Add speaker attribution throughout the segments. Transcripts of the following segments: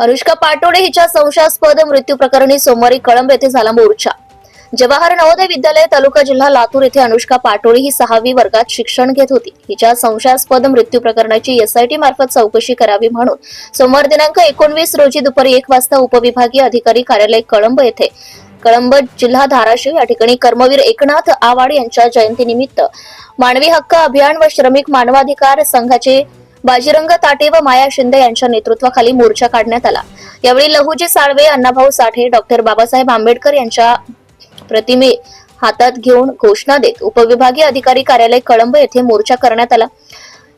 Speaker 1: अनुष्का पाटोडे हिच्या संशयास्पद मृत्यू प्रकरणी सोमवारी कळंब येथे झाला मोर्चा. जवाहर नवोदय विद्यालय तालुका जिल्हा लातूर येथे अनुष्का पाटोळे ही सहावी वर्गात शिक्षण घेत होती. हिच्या संशयास्पद मृत्यू प्रकरणाची एसआयटी मार्फत चौकशी करावी म्हणून सोमवार दिनांक एकोणवीस रोजी दुपारी एक वाजता उपविभागीय अधिकारी कार्यालय कळंब येथे कळंब जिल्हा धाराशिव या ठिकाणी कर्मवीर एकनाथ आवाड यांच्या जयंतीनिमित्त मानवी हक्क अभियान व श्रमिक मानवाधिकार संघाचे बाजीरंग ताटे व माया शिंदे यांच्या नेतृत्वाखाली मोर्चा काढण्यात आला. यावेळी लहुजी साळवे अण्णाभाऊ साठे डॉक्टर बाबासाहेब आंबेडकर यांच्या प्रतिमे हातात घेऊन घोषणा देत उपविभागीय अधिकारी कार्यालय कळंब येथे मोर्चा करण्यात आला.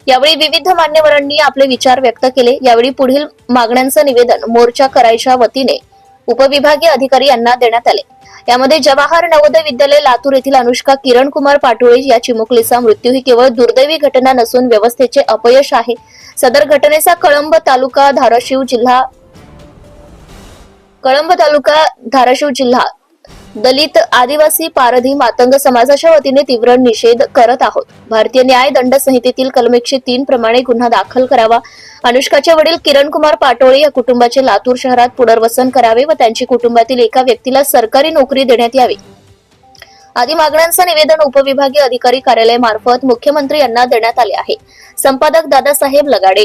Speaker 1: यावेळी विविध मान्यवरांनी आपले विचार व्यक्त केले. यावेळी पुढील मागण्यांचं निवेदन मोर्चा करायच्या वतीने उपविभागीय अधिकारी यांना देण्यात आले. यामध्ये जवाहर नवोदय विद्यालय लातूर येथील अनुष्का किरण कुमार पाटोळे या चिमुकलीचा मृत्यू ही केवळ दुर्दैवी घटना नसून व्यवस्थेचे अपयश आहे. सदर घटनेचा कळंब तालुका धाराशिव जिल्हा कळंब तालुका धाराशिव जिल्हा दलित आदिवासी पारधी मातंग समाजाच्या वतीने तीव्र निषेध करत आहोत. भारतीय न्याय दंड संहितेतील कलम एकशे तीन प्रमाणे गुन्हा दाखल करावा. अनुष्काचे वडील किरण कुमार पाटोळे या कुटुंबाचे लातूर शहरात पुनर्वसन करावे व त्यांची कुटुंबातील एका व्यक्तीला सरकारी नोकरी देण्यात यावी. आदी मागण्यांचं निवेदन उपविभागीय अधिकारी कार्यालय मार्फत मुख्यमंत्री यांना देण्यात आले आहे. संपादक दादासाहेब लगाडे.